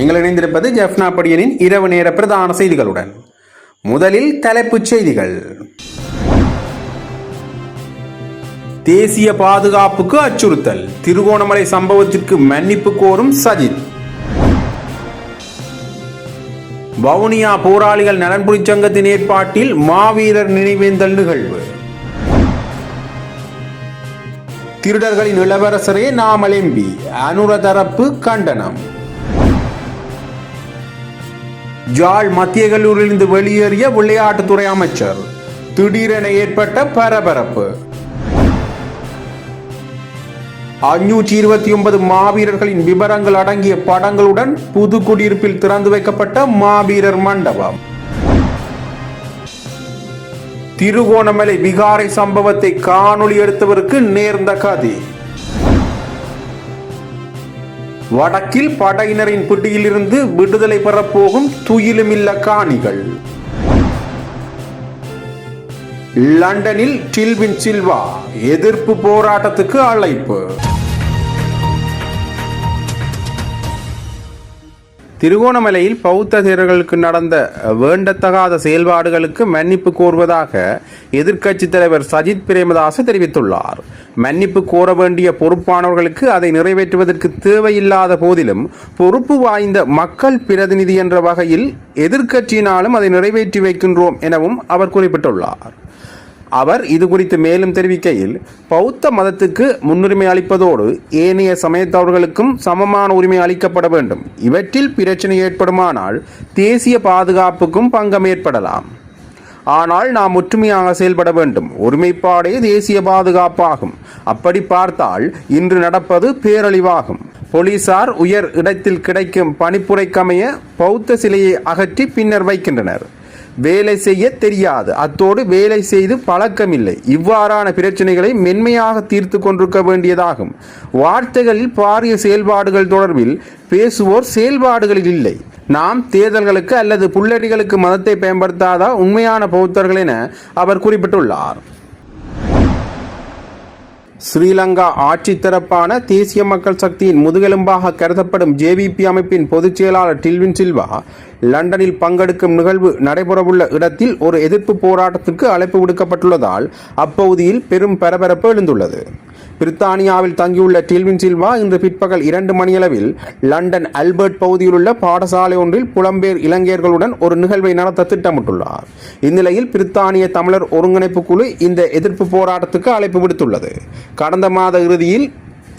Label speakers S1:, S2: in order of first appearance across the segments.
S1: நீங்கள் இணைந்திருப்பது ஜெஃப்னா படியனின் இரவு நேர பிரதான செய்திகளுடன். முதலில் தலைப்புச் செய்திகள். தேசிய பாதுகாப்புக்கு அச்சுறுத்தல். திருகோணமலை சம்பவத்திற்கு மன்னிப்பு கோரும் சஜித். வவுனியா போராளிகள் நலன்புரி சங்கத்தின் ஏற்பாட்டில் மாவீரர் நினைவேந்தல் நிகழ்வு. திருடர்களின் இளவரசரே நாமலேம்பி அனுர தரப்பு கண்டனம். ஜாழ் மத்திய கல்லூரியிலிருந்து வெளியேறிய விளையாட்டுத்துறை அமைச்சர். திடீரென ஏற்பட்ட பரபரப்பு. அஞ்சூற்றி இருபத்தி ஒன்பது மாவீரர்களின் விவரங்கள் அடங்கிய படங்களுடன் புது குடியிருப்பில் திறந்து வைக்கப்பட்ட மாவீரர் மண்டபம். திருகோணமலை விகாரை சம்பவத்தை காணொளி எடுத்தவருக்கு நேர்ந்த கதி. வடக்கில் படையினரின் பிடியிலிருந்து விடுதலை பெறப்போகும் துயிலுமில்ல காணிகள். லண்டனில் டில்வின் சில்வா எதிர்ப்பு போராட்டத்துக்கு அழைப்பு. திருகோணமலையில் பௌத்த தேரர்களுக்கு நடந்த வேண்டத்தகாத செயல்பாடுகளுக்கு மன்னிப்பு கோருவதாக எதிர்க்கட்சித் தலைவர் சஜித் பிரேமதாச தெரிவித்துள்ளார். மன்னிப்பு கோர வேண்டிய பொறுப்பானவர்களுக்கு அதை நிறைவேற்றுவதற்கு தேவையில்லாத போதிலும் பொறுப்பு வாய்ந்த மக்கள் பிரதிநிதி என்ற வகையில் எதிர்க்கட்சியினாலும் அதை நிறைவேற்றி வைக்கின்றோம் எனவும் அவர் குறிப்பிட்டுள்ளார். அவர் இது குறித்து மேலும் தெரிவிக்கையில் பௌத்த மதத்துக்கு முன்னுரிமை அளிப்பதோடு ஏனைய சமயத்தவர்களுக்கும் சமமான உரிமை அளிக்கப்பட வேண்டும். இவற்றில் பிரச்சனை ஏற்படுமானால் தேசிய பாதுகாப்புக்கும் பங்கம் ஏற்படலாம். ஆனால் நாம் ஒற்றுமையாக செயல்பட வேண்டும். ஒருமைப்பாடே தேசிய பாதுகாப்பாகும். அப்படி பார்த்தால் இன்று நடப்பது பேரழிவாகும். போலீசார் உயர் இடத்தில் கிடைக்கும் பணிப்புரைக்கமைய பௌத்த சிலையை அகற்றி பின்னர் வைக்கின்றனர். வேலை செய்ய தெரியாது. அத்தோடு வேலை செய்து பழக்கமில்லை. இவ்வாறான பிரச்சனைகளை மென்மையாக தீர்த்து கொண்டிருக்க வேண்டியதாகும். வார்த்தைகளில் பாரிய செயல்பாடுகள் தொடர்பில் பேசுவோர் செயல்பாடுகளில் இல்லை. நாம் தேர்தல்களுக்கு அல்லது புள்ளடிகளுக்கு மதத்தை பயன்படுத்தாத உண்மையான பௌத்தர்கள் என அவர் குறிப்பிட்டுள்ளார். ஸ்ரீலங்கா ஆட்சி தரப்பான தேசிய மக்கள் சக்தியின் முதுகெலும்பாக கருதப்படும் ஜேவிபி அமைப்பின் பொதுச் செயலாளர் டில்வின் சில்வா லண்டனில் பங்கெடுக்கும் நிகழ்வு நடைபெறவுள்ள இடத்தில் ஒரு எதிர்ப்பு போராட்டத்துக்கு அழைப்பு விடுக்கப்பட்டுள்ளதால் அப்பகுதியில் பெரும் பரபரப்பு எழுந்துள்ளது. பிரித்தானியாவில் தங்கியுள்ள டில்வின் சில்வா இன்று பிற்பகல் இரண்டு மணியளவில் லண்டன் அல்பர்ட் பகுதியில் உள்ள பாடசாலை ஒன்றில் புலம்பெயர் இளைஞர்களுடன் ஒரு நிகழ்வை நடத்த திட்டமிட்டுள்ளார். இந்நிலையில் பிரித்தானிய தமிழர் ஒருங்கிணைப்பு குழு இந்த எதிர்ப்பு போராட்டத்துக்கு அழைப்பு விடுத்துள்ளது. கடந்த மாத இறுதியில்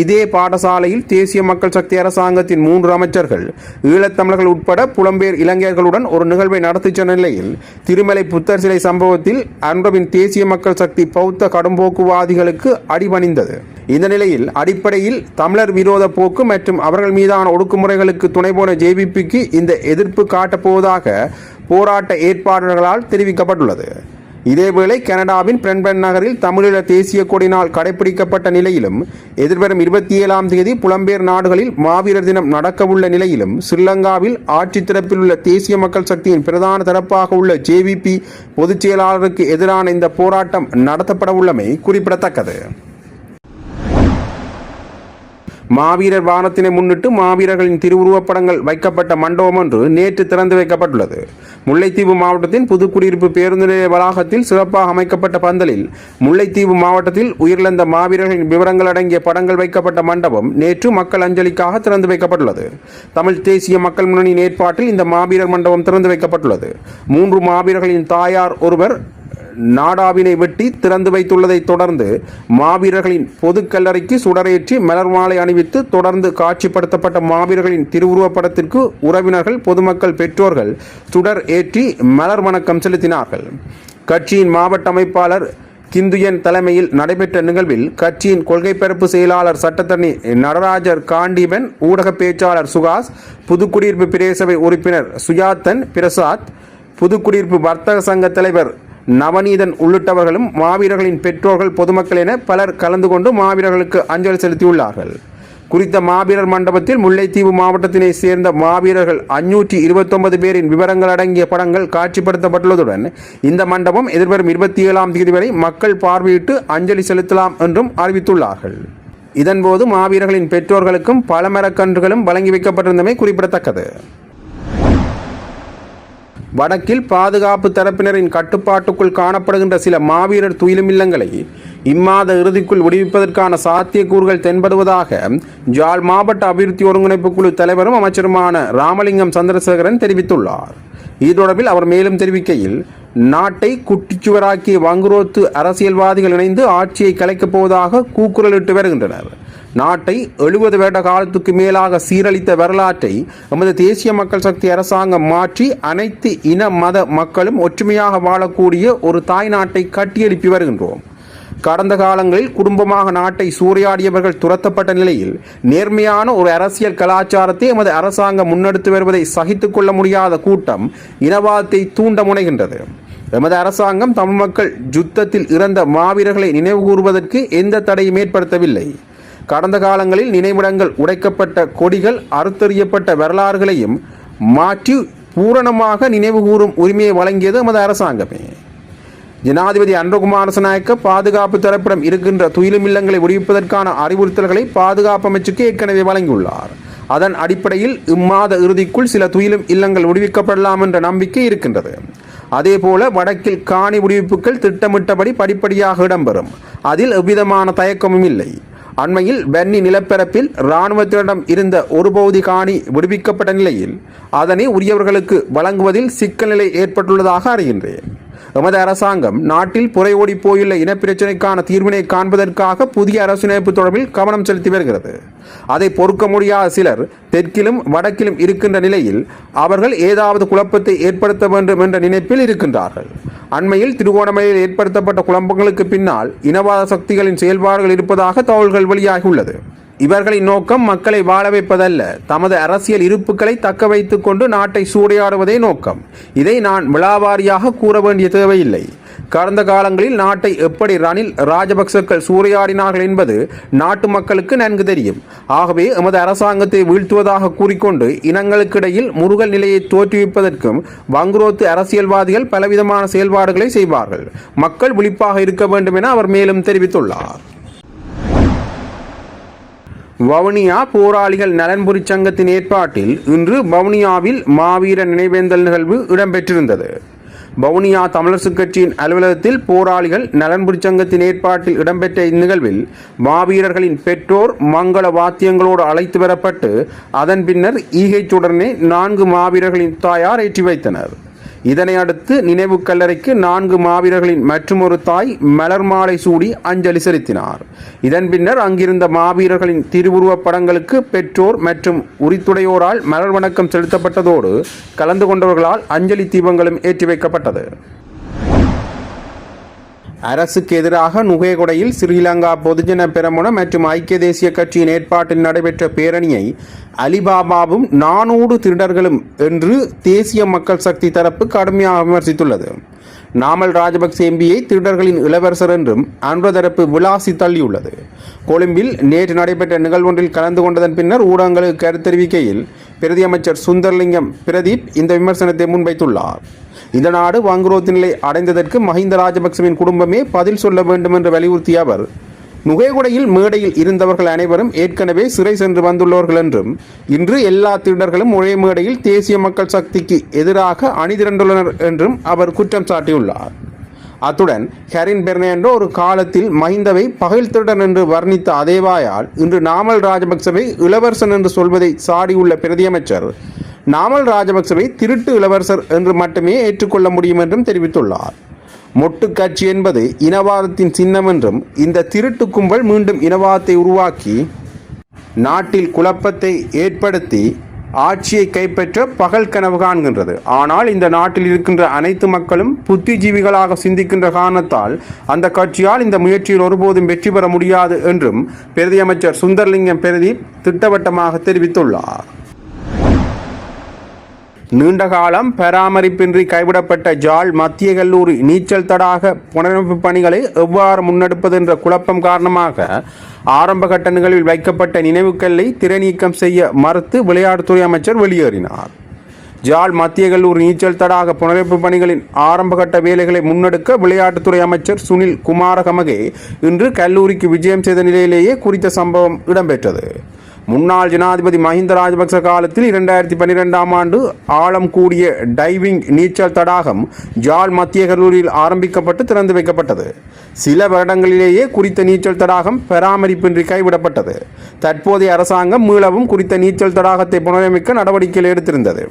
S1: இதே பாடசாலையில் தேசிய மக்கள் சக்தி அரசாங்கத்தின் மூன்று அமைச்சர்கள் ஈழத்தமிழர்கள் உட்பட புலம்பெயர் இளைஞர்களுடன் ஒரு நிகழ்வை நடத்தி சென்ற நிலையில் திருமலை புத்தர் சிலை சம்பவத்தில் அன்றவின் தேசிய மக்கள் சக்தி பௌத்த கடும்போக்குவாதிகளுக்கு அடிபணிந்தது. இந்த நிலையில் அடிப்படையில் தமிழர் விரோத போக்கு மற்றும் அவர்கள் மீதான ஒடுக்குமுறைகளுக்கு துணை போன ஜேபிபிக்கு இந்த எதிர்ப்பு காட்டப்போவதாக போராட்ட ஏற்பாடுகளால் தெரிவிக்கப்பட்டுள்ளது. இதேவேளை கனடாவின் பிரன்பன் நகரில் தமிழீழ தேசிய கொடி நாள் கடைபிடிக்கப்பட்ட நிலையிலும் எதிர்வரும் இருபத்தி ஏழாம் தேதி புலம்பெயர் நாடுகளில் மாவீரர் தினம் நடக்கவுள்ள நிலையிலும் ஸ்ரீலங்காவில் ஆட்சி தரப்பில் உள்ள தேசிய மக்கள் சக்தியின் பிரதான தரப்பாக உள்ள ஜேவிபி பொதுச் செயலாளருக்கு எதிரான இந்த போராட்டம் நடத்தப்படவுள்ளமை குறிப்பிடத்தக்கது. மாவீரர் வானத்தினை முன்னிட்டு மாவீரர்களின் திருவுருவப்படங்கள் வைக்கப்பட்ட மண்டபம் ஒன்று நேற்று திறந்து வைக்கப்பட்டுள்ளது. முல்லைத்தீவு மாவட்டத்தின் புதுக்குடியிருப்பு பேருந்து நிலைய வளாகத்தில் சிறப்பாக அமைக்கப்பட்ட பந்தலில் முல்லைத்தீவு மாவட்டத்தில் உயிரிழந்த மாவீரர்களின் விவரங்கள் அடங்கிய படங்கள் வைக்கப்பட்ட மண்டபம் நேற்று மக்கள் அஞ்சலிக்காக திறந்து வைக்கப்பட்டுள்ளது. தமிழ் தேசிய மக்கள் முன்னணியின் ஏற்பாட்டில் இந்த மாவீரர் மண்டபம் திறந்து வைக்கப்பட்டுள்ளது. மூன்று மாவீரர்களின் தாயார் ஒருவர் நாடாவினை வெட்டி திறந்து வைத்துள்ளதைத் தொடர்ந்து மாவீரர்களின் பொது கல்லறைக்கு சுடரேற்றி மலர் மாலை அணிவித்து தொடர்ந்து காட்சிப்படுத்தப்பட்ட மாவீரர்களின் திருவுருவப்படத்திற்கு உறவினர்கள் பொதுமக்கள் பெற்றோர்கள் சுடர் ஏற்றி மலர் வணக்கம் செலுத்தினார்கள். கட்சியின் மாவட்ட அமைப்பாளர் கிந்துயன் தலைமையில் நடைபெற்ற நிகழ்வில் கட்சியின் கொள்கை பரப்பு செயலாளர் சட்டத்தரணி நடராஜர் காண்டீபன் ஊடக பேச்சாளர் சுகாஸ் புதுக்குடியிருப்பு பிரேசபை உறுப்பினர் சுயாத்தன் பிரசாத் புதுக்குடியிருப்பு வர்த்தக சங்க தலைவர் நவநீதன் உள்ளிட்டவர்களும் மாவீரர்களின் பெற்றோர்கள் பொதுமக்கள் என பலர் கலந்து கொண்டு மாவீரர்களுக்கு அஞ்சலி செலுத்தியுள்ளார்கள். குறித்த மாவீரர் மண்டபத்தில் முல்லைத்தீவு மாவட்டத்தினை சேர்ந்த மாவீரர்கள் அஞ்சூற்றி இருபத்தொன்பது பேரின் விவரங்கள் அடங்கிய படங்கள் காட்சிப்படுத்தப்பட்டுள்ளதுடன் இந்த மண்டபம் எதிர்வரும் இருபத்தி ஏழாம் தேதி வரை மக்கள் பார்வையிட்டு அஞ்சலி செலுத்தலாம் என்றும் அறிவித்துள்ளார்கள். இதன்போது மாவீரர்களின் பெற்றோர்களுக்கும் பல மரக்கன்றுகளும் வழங்கி வைக்கப்பட்டிருந்தமை குறிப்பிடத்தக்கது. வடக்கில் பாதுகாப்பு தரப்பினரின் கட்டுப்பாட்டுக்குள் காணப்படுகின்ற சில மாவீரர் துயிலும் இல்லங்களை இம்மாத இறுதிக்குள் விடுவிப்பதற்கான சாத்தியக்கூறுகள் தென்படுவதாக ஜாழ் மாவட்ட அபிவிருத்தி ஒருங்கிணைப்பு குழு தலைவரும் அமைச்சருமான ராமலிங்கம் சந்திரசேகரன் தெரிவித்துள்ளார். இது தொடர்பில் அவர் மேலும் தெரிவிக்கையில் நாட்டை குட்டிச்சுவராக்கிய வங்குரோத்து அரசியல்வாதிகள் இணைந்து ஆட்சியை கலைக்கப் போவதாக கூக்குரலிட்டு வருகின்றனர். நாட்டை எழுபது வருட காலத்துக்கு மேலாக சீரழித்த வரலாற்றை எமது தேசிய மக்கள் சக்தி அரசாங்கம் மாற்றி அனைத்து இன மத மக்களும் ஒற்றுமையாக வாழக்கூடிய ஒரு தாய் நாட்டை கட்டியெழுப்பி வருகின்றோம். கடந்த காலங்களில் குடும்பமாக நாட்டை சூறையாடியவர்கள் துரத்தப்பட்ட நிலையில் நேர்மையான ஒரு அரசியல் கலாச்சாரத்தை எமது அரசாங்கம் முன்னெடுத்து வருவதை சகித்துக் கொள்ள முடியாத கூட்டம் இனவாதத்தை தூண்ட முனைகின்றது. எமது அரசாங்கம் தமிழ் மக்கள் யுத்தத்தில் இறந்த மாவீரர்களை நினைவு கூறுவதற்கு எந்த தடையும் ஏற்படுத்தவில்லை. கடந்த காலங்களில் நினைவிடங்கள் உடைக்கப்பட்ட கொடிகள் அறுத்தறியப்பட்ட வரலாறுகளையும் மாற்றி பூரணமாக நினைவுகூறும் உரிமையை வழங்கியது நமது அரசாங்கமே. ஜனாதிபதி அன்றகுமாரசநாயக்க பாதுகாப்பு தரப்பிடம் இருக்கின்ற துயிலும் இல்லங்களை விடுவிப்பதற்கான அறிவுறுத்தல்களை பாதுகாப்பு அமைச்சுக்கு ஏற்கனவே வழங்கியுள்ளார். அதன் அடிப்படையில் இம்மாத இறுதிக்குள் சில துயிலும் இல்லங்கள் விடுவிக்கப்படலாம் என்ற நம்பிக்கை இருக்கின்றது. அதேபோல வடக்கில் காணி விடுவிப்புகள் திட்டமிட்டபடி படிப்படியாக இடம்பெறும். அதில் எவ்விதமான தயக்கமும் இல்லை. அண்மையில் பென்னி நிலப்பரப்பில் இராணுவத்தினிடம் இருந்த ஒரு பகுதி காணி விடுவிக்கப்பட்ட நிலையில் அதனை உரியவர்களுக்கு வழங்குவதில் சிக்கல் நிலை ஏற்பட்டுள்ளதாக அறிகின்றேன். எமது அரசாங்கம் நாட்டில் புறையோடி போயுள்ள இனப்பிரச்சினைக்கான தீர்வினை காண்பதற்காக புதிய அரசியலமைப்பு தொடர்பில் கவனம் செலுத்தி வருகிறது. அதை பொறுக்க முடியாத சிலர் தெற்கிலும் வடக்கிலும் இருக்கின்ற நிலையில் அவர்கள் ஏதாவது குழப்பத்தை ஏற்படுத்த வேண்டும் என்ற நினைப்பில் இருக்கின்றார்கள். அண்மையில் திருகோணமலையில் ஏற்படுத்தப்பட்ட குழப்பங்களுக்கு பின்னால் இனவாத சக்திகளின் செயல்பாடுகள் இருப்பதாக தகவல்கள் வெளியாகியுள்ளது. இவர்களின் நோக்கம் மக்களை வாழ வைப்பதல்ல. தமது அரசியல் இருப்புகளை தக்க வைத்து கொண்டு நாட்டை சூறையாடுவதே நோக்கம். இதை நான் விழாவாரியாக கூற வேண்டிய தேவையில்லை. கடந்த காலங்களில் நாட்டை எப்படி ரணில் ராஜபக்சக்கள் சூறையாடினார்கள் என்பது நாட்டு மக்களுக்கு நன்கு தெரியும். ஆகவே எமது அரசாங்கத்தை வீழ்த்துவதாக கூறிக்கொண்டு இனங்களுக்கிடையில் முருகல் நிலையை தோற்றுவிப்பதற்கும் வங்குரோத்து அரசியல்வாதிகள் பலவிதமான செயல்பாடுகளை செய்வார்கள். மக்கள் விழிப்பாக இருக்க வேண்டும் என அவர் மேலும் தெரிவித்துள்ளார். வவுனியா போராளிகள் நலன்புரி சங்கத்தின் ஏற்பாட்டில் இன்று வவுனியாவில் மாவீர நினைவேந்தல் நிகழ்வு இடம்பெற்றிருந்தது. வவுனியா தமிழரசு கட்சியின் அலுவலகத்தில் போராளிகள் நலன்புரி சங்கத்தின் ஏற்பாட்டில் இடம்பெற்ற இந்நிகழ்வில் மாவீரர்களின் பெற்றோர் மங்கள வாத்தியங்களோடு அழைத்து வரப்பட்டு அதன் பின்னர் ஈகைச்சுடனே நான்கு மாவீரர்களின் தாயார் ஏற்றி வைத்தனர். இதனை அடுத்து நினைவு கல்லறைக்கு நான்கு மாவீரர்களின் மற்றுமொரு தாய் மலர் மாலை சூடி அஞ்சலி செலுத்தினார். இதன் பின்னர் அங்கிருந்த மாவீரர்களின் திருவுருவப் படங்களுக்கு பெற்றோர் மற்றும் உரித்துடையோரால் மலர் வணக்கம் செலுத்தப்பட்டதோடு கலந்து கொண்டவர்களால் அஞ்சலி தீபங்களும் ஏற்றி வைக்கப்பட்டது. அரசுக்கு எதிராக நுகேகொடையில் ஸ்ரீலங்கா பொதுஜன பெரமுன மற்றும் ஐக்கிய தேசிய கட்சியின் ஏற்பாட்டில் நடைபெற்ற பேரணியை அலிபாபாவும் நானூறு திருடர்களும் என்று தேசிய மக்கள் சக்தி தரப்பு கடுமையாக விமர்சித்துள்ளது. நாமல் ராஜபக்ச எம்பியை திருடர்களின் இளவரசர் என்றும் அன்ற தரப்பு விளாசி தள்ளியுள்ளது. கொழும்பில் நேற்று நடைபெற்ற நிகழ்வொன்றில் கலந்து கொண்டதன் பின்னர் ஊடகங்களுக்கு கருத்து தெரிவிக்கையில் பிரதி அமைச்சர் சுந்தர்லிங்கம் பிரதீப் இந்த விமர்சனத்தை முன்வைத்துள்ளார். இந்த நாடு வங்குரோத்து நிலை அடைந்ததற்கு மஹிந்த ராஜபக்சவின் குடும்பமே பதில் சொல்ல வேண்டும் என்று வலியுறுத்திய அவர் நுகைகுடையில் மேடையில் இருந்தவர்கள் அனைவரும் ஏற்கனவே சிறை சென்று வந்துள்ளவர்கள் என்றும் இன்று எல்லா திருடர்களும் ஒரே மேடையில் தேசிய மக்கள் சக்திக்கு எதிராக அணிதிரண்டுள்ளனர் என்றும் அவர் குற்றம் சாட்டியுள்ளார். அத்துடன் ஹெரின் பெர்னாண்டோ ஒரு காலத்தில் மஹிந்தவை பகல் திருடன் என்று வர்ணித்த அதேவாயால் இன்று நாமல் ராஜபக்சவை இளவரசன் என்று சொல்வதை சாடியுள்ள பிரதியமைச்சர். நாமல் ராஜபக்சவை திருட்டு இளவரசர் என்று மட்டுமே ஏற்றுக்கொள்ள முடியும் என்றும் தெரிவித்துள்ளார். மொட்டு கட்சி என்பது இனவாதத்தின் சின்னம் என்றும் இந்த திருட்டு கும்பல் மீண்டும் இனவாதத்தை உருவாக்கி நாட்டில் குழப்பத்தை ஏற்படுத்தி ஆட்சியை கைப்பற்ற பகல் கனவு காண்கின்றது. ஆனால் இந்த நாட்டில் இருக்கின்ற அனைத்து மக்களும் புத்திஜீவிகளாக சிந்திக்கின்ற காரணத்தால் அந்த கட்சியால் இந்த முயற்சியில் ஒருபோதும் வெற்றி பெற முடியாது என்றும் பிரதி அமைச்சர் சுந்தர்லிங்கம் பிரதீப் திட்டவட்டமாக தெரிவித்துள்ளார். நீண்டகாலம் பராமரிப்பின்றி கைவிடப்பட்ட ஜால் மத்திய கல்லூரி நீச்சல் தடாக புனரமைப்பு பணிகளை எவ்வாறு முன்னெடுப்பது என்ற குழப்பம் காரணமாக ஆரம்ப கட்ட நிகழ்வில் வைக்கப்பட்ட நினைவுக்கல்லை திரைநீக்கம் செய்ய மறுத்து விளையாட்டுத்துறை அமைச்சர் வெளியேறினார். ஜால் மத்திய கல்லூரி நீச்சல் தடாக புனரமைப்பு பணிகளின் ஆரம்பகட்ட வேலைகளை முன்னெடுக்க விளையாட்டுத்துறை அமைச்சர் சுனில் குமாரகமகே இன்று கல்லூரிக்கு விஜயம் செய்த நிலையிலேயே குறித்த சம்பவம் இடம்பெற்றது. முன்னாள் ஜனாதிபதி மஹிந்த ராஜபக்ச காலத்தில் இரண்டாயிரத்தி பன்னிரெண்டாம் ஆண்டு ஆழம் கூடிய டைவிங் நீச்சல் தடாகம் ஜால் மத்திய கல்லூரியில் ஆரம்பிக்கப்பட்டு திறந்து வைக்கப்பட்டது. சில வருடங்களிலேயே குறித்த நீச்சல் தடாகம் பராமரிப்பின்றி கைவிடப்பட்டது. தற்போதைய அரசாங்கம் மீளவும் குறித்த நீச்சல் தடாகத்தை புனரமைக்க நடவடிக்கைகள் எடுத்திருந்தது.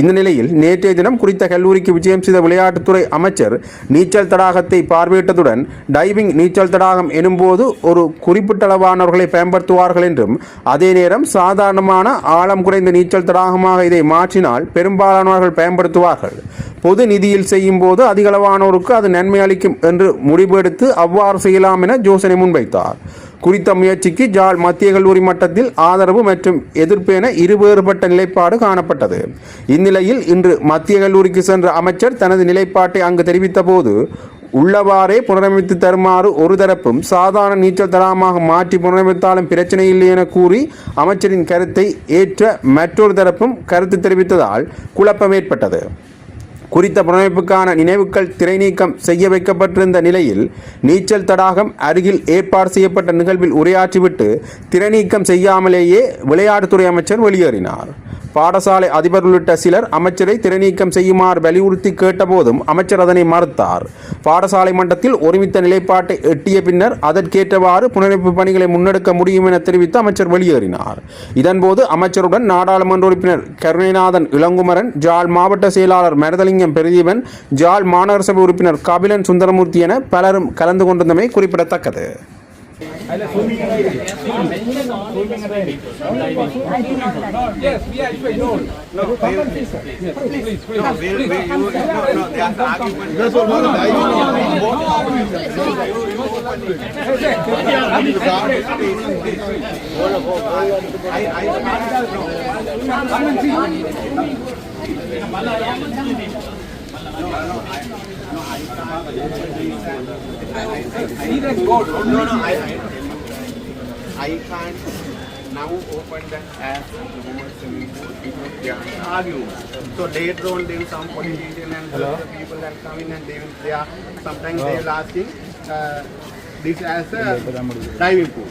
S1: இந்த நிலையில் நேற்றைய தினம் குறித்த கல்லூரிக்கு விஜயம் செய்த விளையாட்டுத்துறை அமைச்சர் நீச்சல் தடாகத்தை பார்வையிட்டதுடன் டைவிங் நீச்சல் தடாகம் எனும்போது ஒரு குறிப்பிட்டளவானவர்களை பயன்படுத்துவார்கள் என்றும் அதே நேரம் சாதாரணமான ஆழம் குறைந்த நீச்சல் தடாகமாக இதை மாற்றினால் பெரும்பாலானவர்கள் பயன்படுத்துவார்கள். பொது நிதியில் செய்யும் போது அதிகளவானோருக்கு அது நன்மை அளிக்கும் என்று முடிவெடுத்து அவ்வாறு செய்யலாம் என யோசனை முன்வைத்தார். குறித்த முயற்சிக்கு ஜாழ் மத்திய கல்லூரி மட்டத்தில் ஆதரவு மற்றும் எதிர்ப்பு என இருவேறுபட்ட நிலைப்பாடு காணப்பட்டது. இந்நிலையில் இன்று மத்திய கல்லூரிக்கு சென்ற அமைச்சர் தனது நிலைப்பாட்டை அங்கு தெரிவித்த போது உள்ளவாறே புனரமைத்து தருமாறு ஒரு தரப்பும் சாதாரண நீச்சல் தடாகமாக மாற்றி புனரமைத்தாலும் பிரச்சனை இல்லை என கூறி அமைச்சரின் கருத்தை ஏற்ற மற்றொரு தரப்பும் கருத்து தெரிவித்ததால் குழப்பம் ஏற்பட்டது. குறித்த புனரமைப்புக்கான நினைவுகள் திரைநீக்கம் செய்ய வைக்கப்பட்டிருந்த நிலையில் நீச்சல் தடாகம் அருகில் ஏற்பாடு செய்யப்பட்ட நிகழ்வில் உரையாற்றிவிட்டு திரைநீக்கம் செய்யாமலேயே விளையாட்டுத்துறை அமைச்சர் வெளியேறினார். பாடசாலை அதிபர் உள்ளிட்ட சிலர் அமைச்சரை திரைநீக்கம் செய்யுமாறு வலியுறுத்தி கேட்டபோதும் அமைச்சர் அதனை மறுத்தார். பாடசாலை மன்றத்தில் ஒருமித்த நிலைப்பாட்டை எட்டிய பின்னர் அதற்கேற்றவாறு புனரமைப்பு பணிகளை முன்னெடுக்க முடியும் என தெரிவித்து அமைச்சர் வெளியேறினார். இதன்போது அமைச்சருடன் நாடாளுமன்ற உறுப்பினர் கருணைநாதன் இளங்குமரன் ஜாழ் மாவட்ட செயலாளர் மரதலிங்கம் பிரதீபன் ஜாழ் மாநகர சபை உறுப்பினர் கபிலன் சுந்தரமூர்த்தி என பலரும் கலந்து கொண்டிருந்தமை குறிப்பிடத்தக்கது.
S2: ಅಲ್ಲ ಸ್ವಿಮ್ಮಿಂಗ್ ಅದ ಇದೆ ಸ್ವಿಮ್ಮಿಂಗ್ ಅದ ಇದೆ yes we are you know no please please please
S3: no we we you no they are arguing that's all no
S2: no I I
S3: no no I I I can't now open the app go swimming pool because they are arguing. So later on, then some politician and the people that come in and they will, they are, sometimes they will asking uh, this as a diving pool.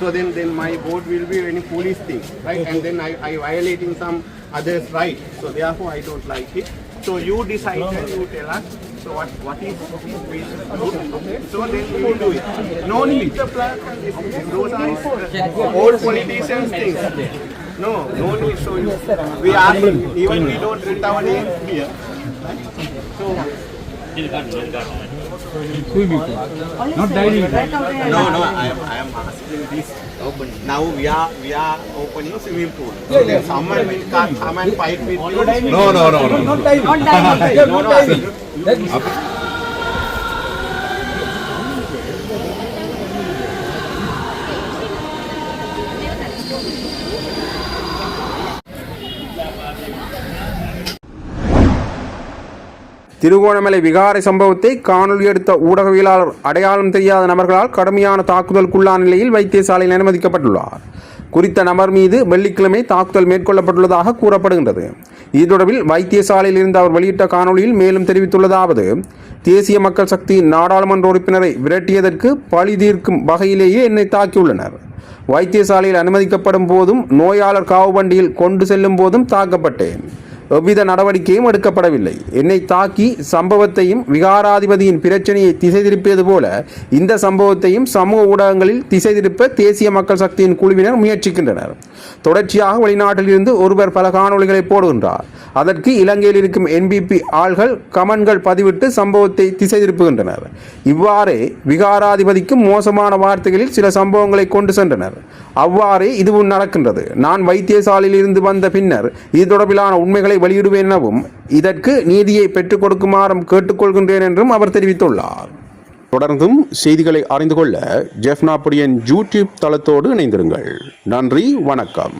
S3: So then, then my boat will be any foolish thing, right? And then I, I violating some others' right. So therefore, I don't like it. So you decide and you tell us. So what what is this should do? So then we will do it. No need. Those are old politicians things. No, no need. So you, we are even we don't write our name here.
S2: Not dining.
S3: No, no, I am, I am asking this. Now we are we are opening swimming pool.
S2: Yeah, yeah.
S3: someone will come, someone fight with you.
S4: No, no, no, no.
S2: Not diving. Not diving.
S3: No,
S2: Not
S3: no,
S1: Trincomalee விகாரை சம்பவத்தை காணொலி எடுத்த ஊடகவியலாளர் அடையாளம் தெரியாத நபர்களால் கடுமையான தாக்குதலுக்குள்ளான நிலையில் வைத்தியசாலையில் அனுமதிக்கப்பட்டுள்ளார். குறித்த நபர் மீது வெள்ளிக்கிழமை தாக்குதல் மேற்கொள்ளப்பட்டுள்ளதாக கூறப்படுகின்றது. இது தொடர்பில் வைத்தியசாலையில் இருந்து அவர் வெளியிட்ட காணொளியில் மேலும் தெரிவித்துள்ளதாவது தேசிய மக்கள் சக்தி நாடாளுமன்ற உறுப்பினரை விரட்டியதற்கு பழி தீர்க்கும் வகையிலேயே என்னை தாக்கியுள்ளனர். வைத்தியசாலையில் அனுமதிக்கப்படும் போதும் நோயாளர் காவு வண்டியில் கொண்டு செல்லும் போதும் தாக்கப்பட்டேன். எவ்வித நடவடிக்கையும் எடுக்கப்படவில்லை. என்னை தாக்கி சம்பவத்தையும் விகாராதிபதியின் பிரச்சனையை திசை திருப்பியது போல இந்த சம்பவத்தையும் சமூக ஊடகங்களில் திசை திருப்ப தேசிய மக்கள் சக்தியின் குழுவினர் முயற்சிக்கின்றனர். தொடர்ச்சியாக வெளிநாட்டில் இருந்து ஒருவர் பல காணொளிகளை போடுகின்றார். அதற்கு இலங்கையில் இருக்கும் என்பிபி ஆள்கள் கமன்கள் பதிவிட்டு சம்பவத்தை திசை திருப்புகின்றனர் இவ்வாறே விகாராதிபதிக்கும் மோசமான வார்த்தைகளில் சில சம்பவங்களை கொண்டு சென்றனர். அவ்வாறே இதுவும் நடக்கின்றது. நான் வைத்தியசாலையில் இருந்து வந்த பின்னர் இது தொடர்பிலான உண்மைகளை வெளியிடுவேன் எனவும் இதற்கு நீதியை பெற்றுக் கொடுக்குமாறும் கேட்டுக்கொள்கின்றேன் என்றும் அவர் தெரிவித்துள்ளார். தொடர்ந்தும் செய்திகளை அறிந்து கொள்ள ஜெஃப்னாபுரியன் யூடியூப் தளத்தோடு இணைந்திருங்கள். நன்றி வணக்கம்.